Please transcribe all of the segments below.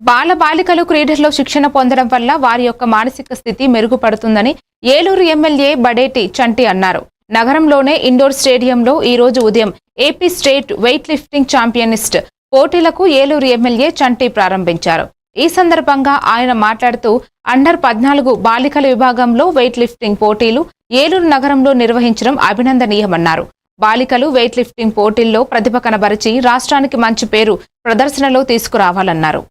బాల బాలికలు క్రీడల్లో శిక్షణ పొందడం వల్ల వారి యొక్క మానసిక స్థితి మెరుగుపడుతుందని ఏలూరు ఎమ్మెల్యే బడేటి చంటి అన్నారు. నగరంలోనే ఇండోర్ స్టేడియంలో ఈ రోజు ఉదయం AP state weight lifting championship పోటీలకు ఏలూరు ఎమ్మెల్యే చంటి ప్రారంభించారు. ఈ సందర్భంగా ఆయన మాట్లాడుతూ అండర్ పద్నాలుగు బాలికల విభాగంలో వెయిట్ లిఫ్టింగ్ పోటీలు ఏలూరు నగరంలో నిర్వహించడం అభినందనీయమన్నారు. బాలికలు వెయిట్ లిఫ్టింగ్ పోటీల్లో ప్రతిభ కనబరిచి రాష్ట్రానికి మంచి పేరు ప్రదర్శనలో తీసుకురావాలన్నారు.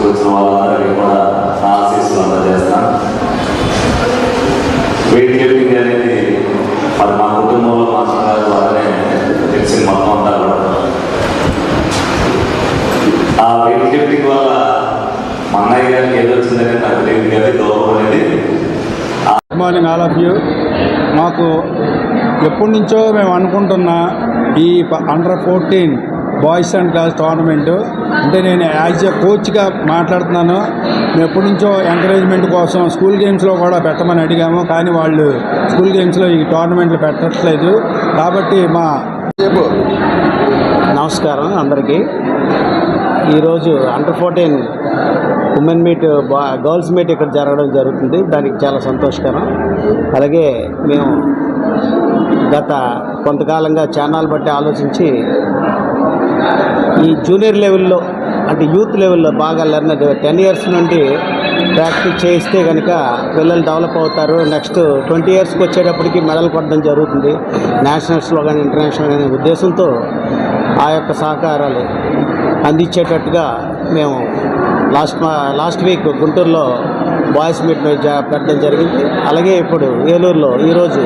కాంపిటీషన్కి వచ్చిన వాళ్ళందరికీ కూడా నా ఆశీస్సులు అందజేస్తాను వెయిట్ లిఫ్టింగ్ అనేది మరి మా కుటుంబంలో మాస్టర్ అన్నగారి ద్వారానే తెలిసింది మొత్తం అంతా కూడా. ఆ వెయిట్ లిఫ్టింగ్ వల్ల మా అన్నయ్య గారికి ఏదో వచ్చిందనేది నాకు తెలియదు కానీ గౌరవం అనేది good morning all of you మాకు ఎప్పటి నుంచో మేము అనుకుంటున్న ఈ under fourteen boys and girls tournament. అంటే నేను యాజ్ ఎ కోచ్గా మాట్లాడుతున్నాను. మేము ఎప్పటి నుంచో ఎంకరేజ్మెంట్ కోసం స్కూల్ గేమ్స్లో కూడా పెట్టమని అడిగాము. కానీ వాళ్ళు స్కూల్ గేమ్స్లో ఈ టోర్నమెంట్లు పెట్టట్లేదు. కాబట్టి మా నమస్కారం అందరికీ. ఈరోజు అండర్ ఫోర్టీన్ ఉమెన్ మీట్ బా గర్ల్స్ మీట్ ఇక్కడ జరగడం జరుగుతుంది. దానికి చాలా సంతోషకరం. అలాగే మేము గత కొంతకాలంగా ఛానల్ బట్టి ఆలోచించి ఈ జూనియర్ లెవెల్లో అంటే యూత్ లెవెల్లో బాగా లెర్న్ టెన్ ఇయర్స్ నుండి ప్రాక్టీస్ చేయిస్తే కనుక పిల్లలు డెవలప్ అవుతారు. నెక్స్ట్ ట్వంటీ ఇయర్స్కి వచ్చేటప్పటికి మెడల్ కొట్టడం జరుగుతుంది. నేషనల్స్లో కానీ ఇంటర్నేషనల్ అనే ఉద్దేశంతో ఆ యొక్క సహకారాలు అందించేటట్టుగా మేము లాస్ట్ మా లాస్ట్ వీక్ గుంటూరులో బాయ్స్ మీట్ పెట్టడం జరిగింది. అలాగే ఇప్పుడు ఏలూరులో ఈరోజు